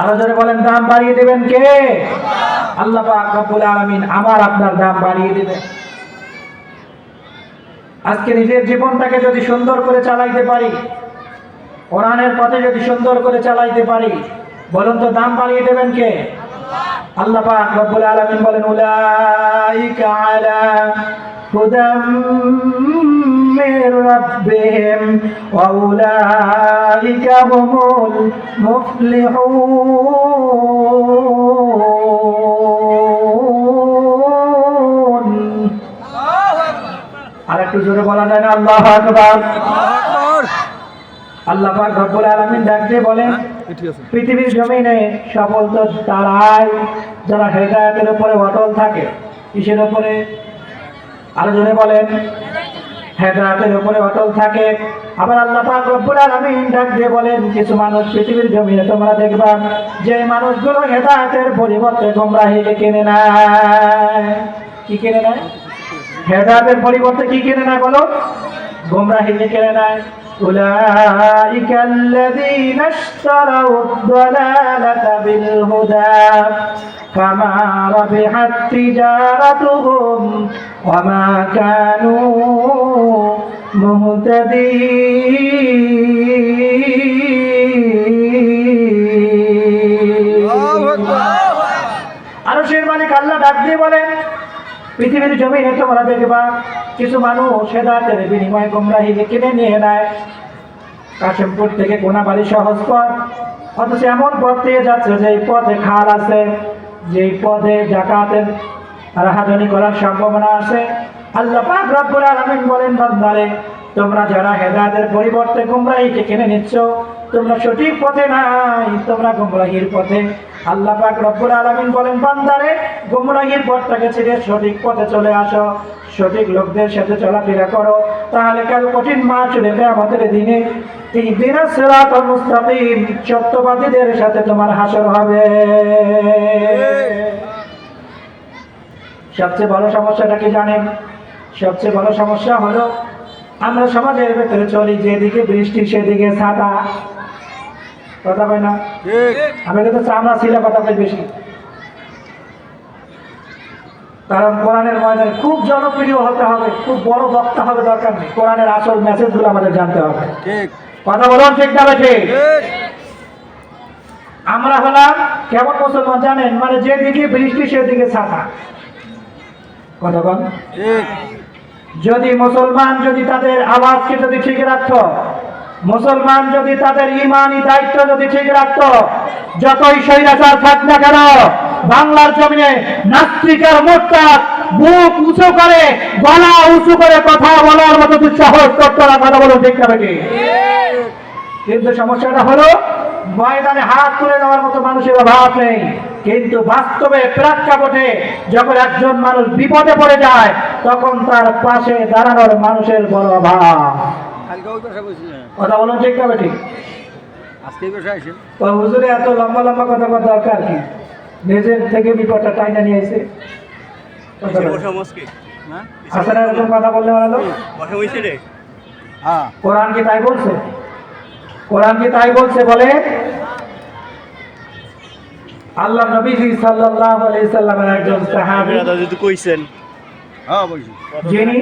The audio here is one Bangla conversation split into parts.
আরও জোরে বলেন, দাম বাড়িয়ে দেবেন কে? আল্লাহ পাক রব্বুল আলামিন আমার আপনার দাম বাড়িয়ে দেবেন আজকে নিজের জীবনটাকে যদি সুন্দর করে চালাইতে পারি, কোরআনের পথে যদি সুন্দর করে চালাইতে পারি, বলুন তো দাম বাড়িয়ে দেবেন কে? আল্লাহ পাক রব্বুল আলামিন বলেন, উলাইকা আলা হুদাম ওয়া উলাইকা হুমুল মুফলিহুন আর একটু জোরে বলা যায় না? আল্লাহ আকবার। আল্লাহ পাক রব্বুল আলামিন ডাক দিয়ে বলেন পৃথিবীর জমিনে সফল তো তারাই যারা হেদায়তের উপরে অটল থাকে কিসের উপরে? আরও জনে বলেন। হেদায়তের উপরে অটল থাকে। আবার আল্লাহ পাক রব্বুল আলামিন ডাক দিয়ে বলেন, কিছু মানুষ পৃথিবীর জমিনে তোমরা দেখবা, যে মানুষগুলো হেদায়তের পরিবর্তে গোমরাহিকে কিনে না কি কিনে নেয়? হেদায়তের পরিবর্তে কি কিনে না বলো? গোমরাহিকে কিনে নেয়। أولئك الذين اشتروا الضلالة بالهدى فما ربحت تجارتهم وما كانوا مهتدين আরো সেই মালিক আল্লাহ ডাক দিয়ে বলেন পৃথিবীর জমি জমিনে তোমরা দেখবা কিছু মানুষ হেদাতের বিনিময়ে গোমরাহিকে কিনে নিয়ে নেয়। কাশিমপুর থেকে কোনাবাড়ি সহজ পথ অথচ এমন পথ দিয়ে যাচ্ছে যে এই পথে খাল আছে, যে পথে জাকাতের রাহাজানি করার সম্ভাবনা আছে। আল্লাহ পাক রব্বুল আলামিন বলেন, বান্দারে তোমরা যারা হেদায়েতের পরিবর্তে গুমরাহিকে কিনে নিচ্ছ, তোমরা সঠিক পথে নাই। তোমরা গুমরাহির পথে আল্লাহ পাক রব্বুল আলামিন বলেন, বান্দারে, গুমরাহির পথটাকে ছেড়ে সঠিক পথে চলে আসো। সঠিক লোকদের সাথে চলাফেরা করো। তাহলে কাল কঠিন মা চলে আমাদের দিনে। দিনের সিরাত মুস্তাকিম, সত্যবাদীদের সাথে তোমার হাসর হবে। সবচেয়ে বড় সমস্যাটা কি জানেন? সবচেয়ে বড় সমস্যা হলো আমরা সমাজের ভেতরে চলি যেদিকে বৃষ্টি সেদিকে ছাতা। কথা হয় না? আমি কিন্তু চামড়া ছিল কথা বলি বেশি। কারণ কোরআনের ময়দানে খুব জনপ্রিয় হতে হবে খুব বড় বক্তা হবে দরকার নেই। কোরআনের আসল মেসেজগুলো আমাদের জানতে হবে। কথা বলুন ঠিক না ঠিক। আমরা হলাম কেমন মুসলমান জানেন? মানে যেদিকে বৃষ্টি সেদিকে ছাতা। কথা বল যদি মুসলমান যদি তাদের আওয়াজকে যদি ঠিক রাখত মুসলমান যদি তাদের ইমানি দায়িত্ব যদি ঠিক রাখত যতই স্বৈরাচার থাক না কেন বাংলার জমিনে নাস্তিকার মোট্টাক বুক উঁচু করে গলা উঁচু করে কথা বলার মতো দুঃসাহস করতো না কথা বলুন ঠিক না কিন্তু সমস্যাটা হলো ময়দানে হাত তুলে দেওয়ার মতো মানুষের অভাব নেই কিন্তু বাস্তবে প্রেক্ষাপটে যখন একজন মানুষ বিপদে পড়ে যায় তখন তার পাশে দাঁড়ানোর মানুষের বড় অভাব কথা বলুন ঠিক না ঠিক হুজুরে এত লম্বা লম্বা কথা বলার দরকার কি নিজের থেকে বিপদটা টাইনা নিয়ে এসে কথা হ্যাঁ বললে ভালো হ্যাঁ কোরআন কি তাই বলছে কোরআন কি তাই বলছে বলে? আল্লাহ নবীজি সাল্লাল্লাহু আলাইহি সাল্লামের একজন সাহাবী। যদি কইছেন। হ্যাঁ বলছি যিনি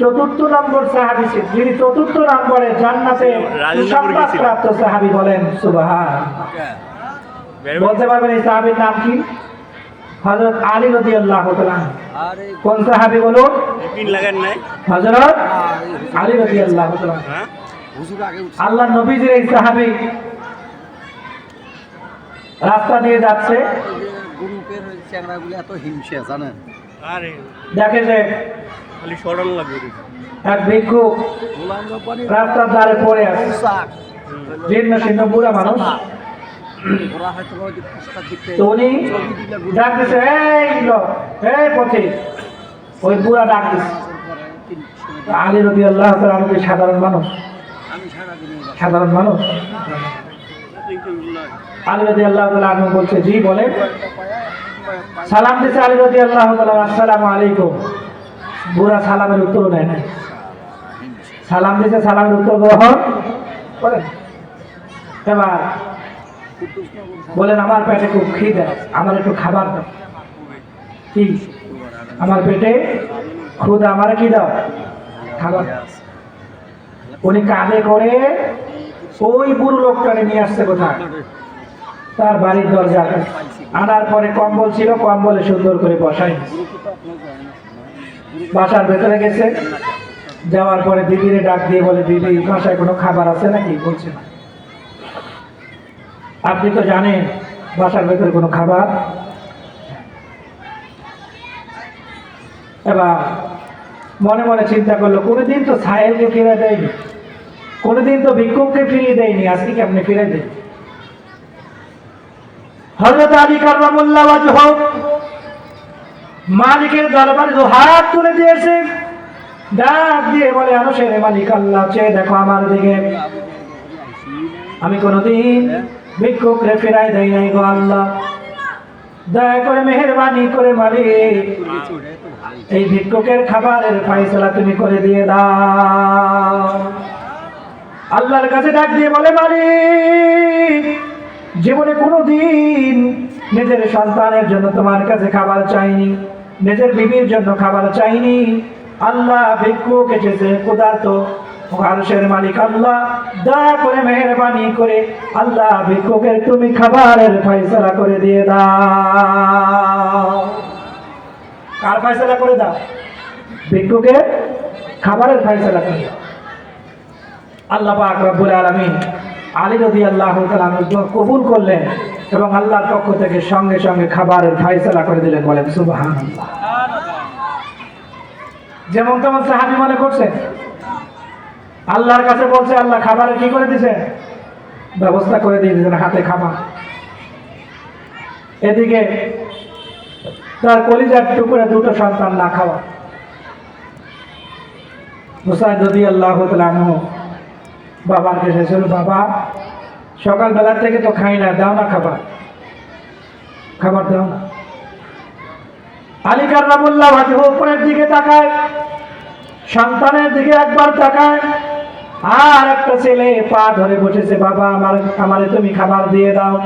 চতুর্থ নম্বর সাহাবী ছিলেন। যিনি চতুর্থ নম্বরে জান্নাতে রাজেন্দ্রপুরে প্রাপ্ত সাহাবী বলেন সুবহান। বলতে পারবেন এই সাহাবীর নাম কি? হযরত আলী রাদিয়াল্লাহু তাআলা আরে। কোন সাহাবী বলুন? পিন লাগান নাই। হযরত আলী রাদিয়াল্লাহু তাআলা হুজুর আগে উঠছে। আল্লাহ নবীজির এই সাহাবী রাস্তা দিয়ে যাচ্ছে। এত হিংসা জানেন? দেখে যে খালি সরল লাগবে। এক ভিক্ষু রাস্তার ধারে পড়ে আছে। জীর্ণ শীর্ণ বুড়া মানুষ। ওই তো উনি ডাক দিছে এই এই পথে ওই বুড়া ডাক দিছে। আলী রবি আল্লাহ আমাকে সাধারণ মানুষ। সাধারণ মানুষ? আলী রবি আল্লাহ আমি বলছে, জি বলে সালাম দিছে আলী রবি আল্লাহ আসসালামু আলাইকুম। বুড়া সালামের উত্তর নেয় না সালাম দিছে, সালামের উত্তর গ্রহণ করেন এবার বলেন, আমার পেটে খুব খিদে, আমার একটু খাবার দাও। কি? আমার পেটে? ক্ষুদা আমার কি দাও? খাবার। দাও। উনি কাঁধে করে ওই বুড়ো লোকটাকে নিয়ে আসছে কোথায়? তার বাড়ির দরজা আনার পরে কম্বল ছিল, কম্বলে সুন্দর করে বসাই বাসার ভেতরে গেছে। যাওয়ার পরে দিদিরে ডাক দিয়ে বলে, দিদি বাসায় কোনো খাবার আছে নাকি? বলছে, না। আপনি তো জানেন, বাসার ভেতরে কোনো খাবার? এবার মনে মনে চিন্তা করল, কোনোদিন তো সাহেলকে ফিরে দেয়নি। কোনোদিন তো ভিক্ষুককে ফিরিয়ে দেয়নি, আজকে কি আপনি ফিরে দেয়? হজরত আলী কার্লামুল্লাহ হোক মালিকের দরবারে দু হাত তুলে দিয়েছে। ডাক দিয়ে বলে, আরও সেরে মালিক আল্লাহ, চেয়ে দেখো আমার দিকে। আমি কোনোদিন ভিক্ষুক রে ফেরাই দেয় নাই গো আল্লাহ। দয়া করে মেহরবানি করে মালিক, এই ভিক্ষুকের খাবারের ফাইসলা তুমি করে দিয়ে দাও। আল্লাহর কাছে ডাক দিয়ে বলে, মালিক, জীবনে কোনোদিন নিজের সন্তানের জন্য তোমার কাছে খাবার চাইনি, নিজের বিবির জন্য খাবার চাইনি। আল্লাহ ভিক্ষুক এসেছে, ক্ষুধার্ত আরশের মালিক আল্লাহ। দয়া করে, মেহরবানি করে আল্লাহ ভিক্ষুকের তুমি খাবারের ফাইসলা করে দিয়ে দাও। কার ফাইসলা করে দাও? ভিক্ষুকের খাবারের ফাইসলা করে দাও। আল্লাহ পাক রব্বুল আলামিন আলী রদি আল্লাহ কবুল করলেন এবং আল্লাহর পক্ষ থেকে সঙ্গে সঙ্গে খাবারের ফাইসলা করে দিলেন, বলেন সুবাহান যেমন তেমন সাহাবি মনে করছে, আল্লাহর কাছে বলছে, আল্লাহ খাবারের কি করে দিছে? ব্যবস্থা করে দিয়ে দিয়েছেন হাতে খাবার। এদিকে তার কলিজার টুকরে দুটো সন্তান না খাওয়া। মুসাইদ আল্লাহ তালু বাবার কাছে ছিল বাবা, সকালবেলা থেকে তো খাই না, দাও না খাবার। খাবার দাও না। আলী কার্লামুল্লাহ ভাজি উপরের দিকে তাকায়, সন্তানের দিকে একবার তাকায়। আর একটা ছেলে পা ধরে বসেছে, বাবা, আমার, আমারে তুমি খাবার দিয়ে দাও।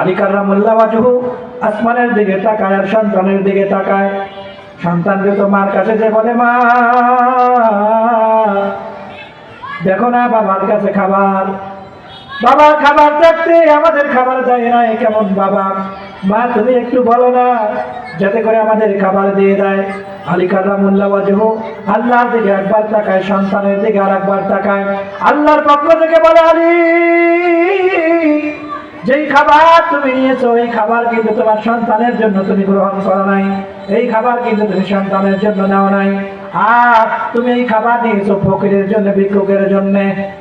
আলী কার্লামুল্লাহ বাজহু আসমানের দিকে তাকায় আর সন্তানের দিকে তাকায়। সন্তানকে তো মার কাছে যে বলে, মা দেখো না বাবার কাছে খাবার। বাবার খাবার থাকতে আমাদের খাবার দেয় না কেমন বাবা? মা, তুমি একটু বলো না, যাতে করে আমাদের খাবার দিয়ে দেয়। আলী কালামুল্লাহ ওয়াজহু, আল্লাহর দিকে একবার তাকায়, সন্তানের দিকে আর একবার তাকায়। আল্লাহর পক্ষ থেকে বলে, আলী, যেই খাবার তুমি নিয়েছো, এই খাবার কিন্তু তোমার সন্তানের জন্য তুমি গ্রহণ করো নাই। এই খাবার কিন্তু তুমি সন্তানের জন্য নাও নাই। আর তুমি এই খাবার নিয়েছো ফকিরের জন্য, ভিক্ষুকের জন্য।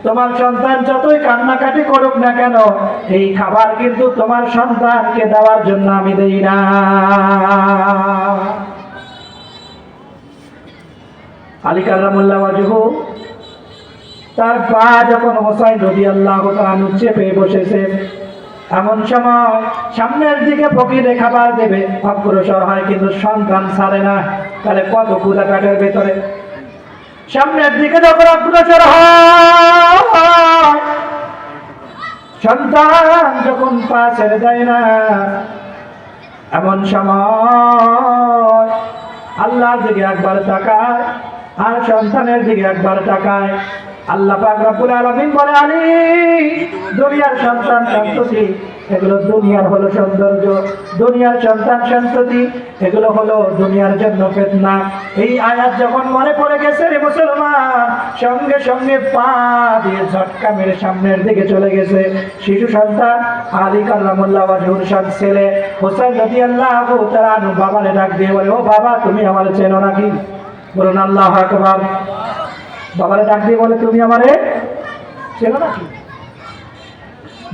তোমার সন্তান যতই কান্নাকাটি করুক না কেন, এই খাবার কিন্তু তোমার সন্তানকে দেওয়ার জন্য আমি দেই না। আলী কাল্লামুল্লাহ তার পা যখন হোসাইন রবি আল্লাহ চেপে বসেছে এমন সময় সামনের দিকে ফকিরে খাবার দেবে। অগ্রসর হয় কিন্তু সন্তান ছাড়ে না। তাহলে কত ক্ষুদা কাঠের ভেতরে? সামনের দিকে যখন অগ্রসর হয়, সন্তান যখন পা ছেড়ে দেয় না, এমন সময় আল্লাহর দিকে একবার তাকায় আর সন্তানের দিকে একবার তাকায়। আল্লাহ পাক রব্বুল আলামিন বলে, আলী, দুনিয়ার সন্তান সন্ততি, এগুলো দুনিয়ার হলো সৌন্দর্য, দুনিয়ার সন্তান সন্ততি, এগুলো হলো দুনিয়ার জন্য ফেতনা। এই আয়াত যখন মনে পড়ে গেছে রে মুসলমান, সঙ্গে সঙ্গে পা দিয়ে ঝটকা মেরে সামনের দিকে চলে গেছে। শিশু সন্তান, আলী কাল্লামুল্লাহ ওয়াজহুর সব ছেলে হোসেন রবি আল্লাহ তারা বাবারে ডাক দিয়ে বলে, ও বাবা, তুমি আমার চেনো নাকি? বলুন, আল্লাহ আকবার। বাবারে ডাক দিয়ে বলে, তুমি আমারে চেনো নাকি?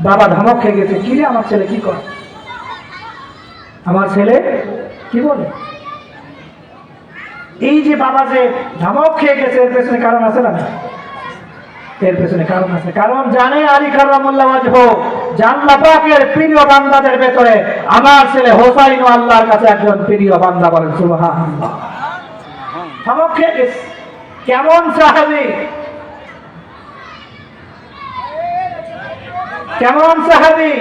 বাবা ধমক খেয়ে গেছে, কি আমার ছেলে, কি করে? আমার ছেলে কি বলে? এই যে বাবা যে ধমক খেয়ে গেছে, এর পেছনে কারণ আছে না? এর পেছনে কারণ আছে। কারণ জানে আলী কার্লামুল্লাহ হোক জানলা পাকের প্রিয় বান্দাদের ভেতরে আমার ছেলে হোসাইন আল্লাহর কাছে একজন প্রিয় বান্দা বলেন, সুবহানাল্লাহ। ধমক খেয়ে গেছে। কেমন সাহাবি? কেমন সাহাবি?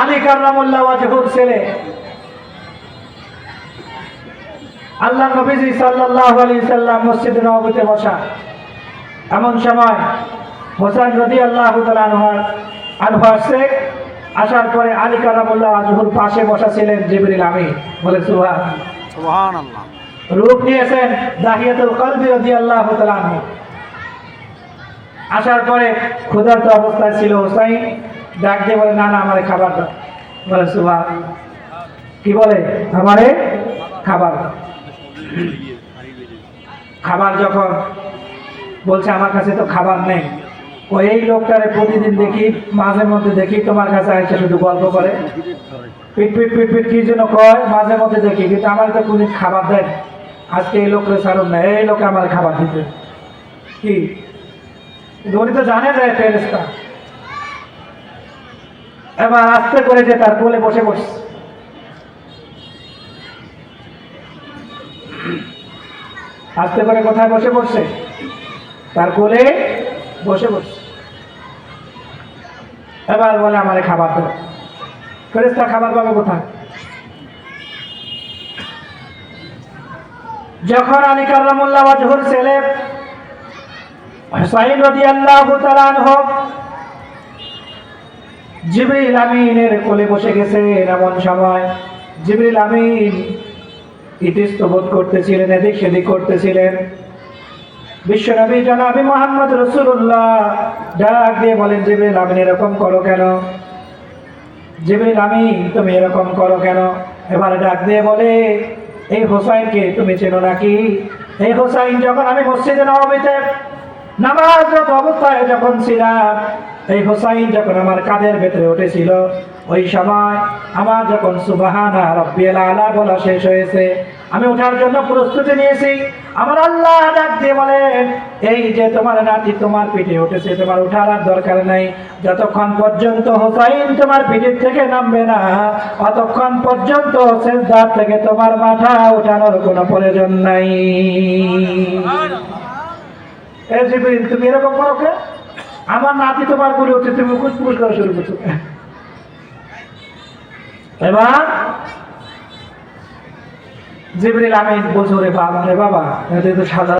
আলী কার্লামুল্লাহ ছেলে। আল্লাহ নবীজি সাল্লাল্লাহু আলাইহি সাল্লাম মসজিদে নববীতে বসা। এমন সময় হোসেন রদি আল্লাহ আনহার আনহু শেখ আসার পরে আলী কালামুল্লাহ আজহুর পাশে বসা ছিলেন জিবরিল আমি বলে সুহা সুবহান আল্লাহ রূপ নিয়েছেন দাহিয়াতুল কলবি রদি আল্লাহ আসার পরে ক্ষুধার্ত অবস্থায় ছিল হোসাইন। ডাক দিয়ে বলে, না না, আমারে খাবার দাও। বলে সুহা কি বলে? আমারে খাবার খাবার যখন বলছে, আমার কাছে তো খাবার নেই। ও এই লোকটারে প্রতিদিন দেখি, মাঝে মধ্যে দেখি, তোমার কাছে এসে শুধু গল্প করে। পিট পিট পিট পিট, কি জন্য কয়, মাঝে মধ্যে দেখি, কিন্তু আমার তো কোনদিন খাবার দেয় আজকে এই লোকের সারণ না, এই লোকে আমার খাবার দিতে কি? উনি তো জানে যায় ফেরেস্তা এবার আস্তে করে যে তার কোলে বসে বসে আস্তে করে কোথায় বসে পড়ছে তার কোলে বসে পড়ছে এবার বলে, আমার খাবার দেবো ফেরেস্তা খাবার পাবে কোথায়? যখন আলী কার্লামুল্লাহ ওয়াজহুর ছেলে হুসাইন রাদিয়াল্লাহু তাআলা আনহু জিবরিল আমিনের কোলে বসে গেছে এমন সময় জিবরিল আমিন ইতিস্তবোধ করতেছিলেন, এদিক সেদিক করতেছিলেন। বিশ্বনবী জনাবি মোহাম্মদ রসুল্লাহ ডাক দিয়ে বলেন, জিবরিল আমিন, এরকম করো কেন? জিবরিল আমিন, তুমি এরকম করো কেন? এবার ডাক দিয়ে বলে এই হোসাইনকে তুমি চেনো নাকি? এই হোসাইন, যখন আমি মসজিদে নবমীতে নামাজরত অবস্থায় যখন ছিলাম এই হোসাইন, যখন আমার কাঁধের ভেতরে উঠেছিল, ওই সময় আমার যখন সুবাহানা রব্বিয়াল আলা বলা শেষ হয়েছে আমি ওঠার জন্য প্রস্তুতি নিয়েছি। আমার আল্লাহ ডাক দিয়ে বলেন, এই যে তোমার নাতি তোমার পিঠে উঠেছে, তোমার উঠার আর দরকার নাই। যতক্ষণ পর্যন্ত হোসাইন তোমার পিঠের থেকে নামবে না অতক্ষণ পর্যন্ত শেষদার থেকে তোমার মাথা উঠানোর কোনো প্রয়োজন নাই। তুমি এরকম করো কে? আমার নাতি তোমার করে উঠে তুমি কুচপুচ করা শুরু করছ। এবার জিবরিল আমিন বলছো রে বাবা রে বাবা এটা তো সাধারণ